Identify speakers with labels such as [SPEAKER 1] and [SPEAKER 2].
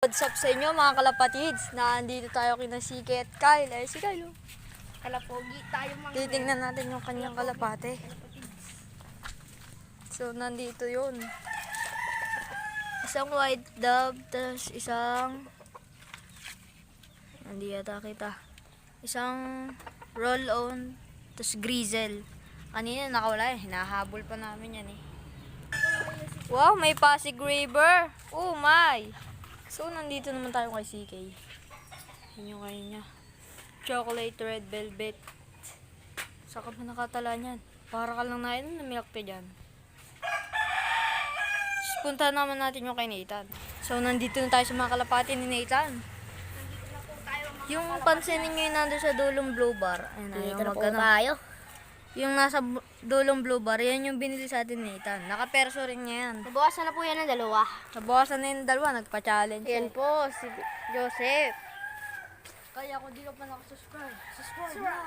[SPEAKER 1] What's up sa inyo mga kalapatids? Nandito tayo kina Siki at Kyle. Eh, si Kyle. oh.
[SPEAKER 2] Kalapogi tayo mga
[SPEAKER 1] Titingnan natin yung kanyang kalapate. So, nandito yun. Isang white dove, tapos isang... Hindi yata kita. Isang roll-on, tapos grizzle. Kanina nakawala eh. Hinahabol pa namin yan eh. Wow, may Pasig River. Oh my! So, nandito naman tayo kay CK. Yun yung kayo niya. Chocolate red velvet. Saka pa nakatala niyan. Para ka lang na yun, namilakte dyan. Tapos, punta naman natin yung kay Nathan. So, nandito na tayo sa mga kalapati ni Nathan. Yung pansin ninyo yung nandun sa dulong blue bar. Ayun na, yung
[SPEAKER 2] Dito na po
[SPEAKER 1] magkano.
[SPEAKER 2] tayo.
[SPEAKER 1] Yung nasa dulong blue bar, yan yung binili sa atin ni Nathan. Nakaperso rin niya yan.
[SPEAKER 2] Nabawasan na po yan ng dalawa.
[SPEAKER 1] Nabawasan na yung dalawa, nagpa-challenge.
[SPEAKER 2] Yan po, si Joseph.
[SPEAKER 1] Kaya kung di ka pa nakasubscribe, subscribe na.